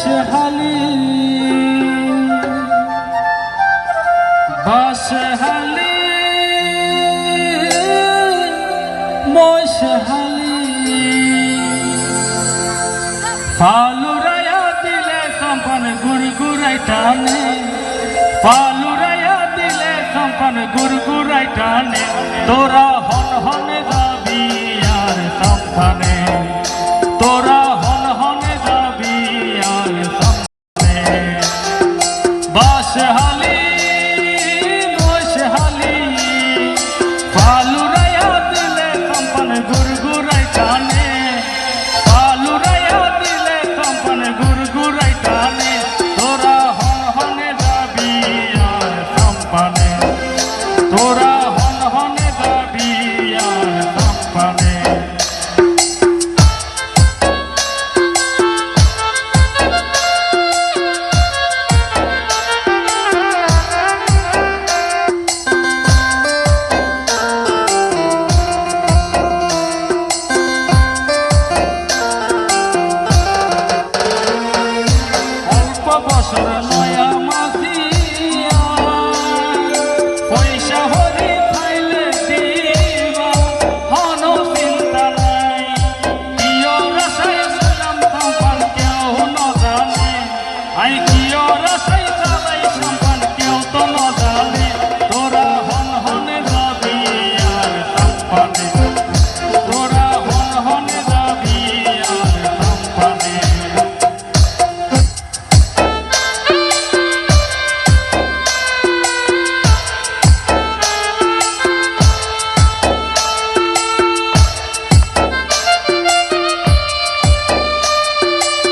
আছে হালি। বাসে হালি। মশে হালি। ফালুরায়া দিলে সম্পান গুড় গুড়াই টানে। ফালুরায়া দিলে সম্পান গুড় গুড়াই টানে। তোরা হন হন গাবি আর সম্পানে তোরা হালি বসে হালি পালুরাইয়া দিলে কম্পন গুরগুরাই টানে। পালুরাইয়া দিলে কম্পন গুরগুরাই টানে। তোরা হন হনে যাবি আর সম্পানে তোরা Russia.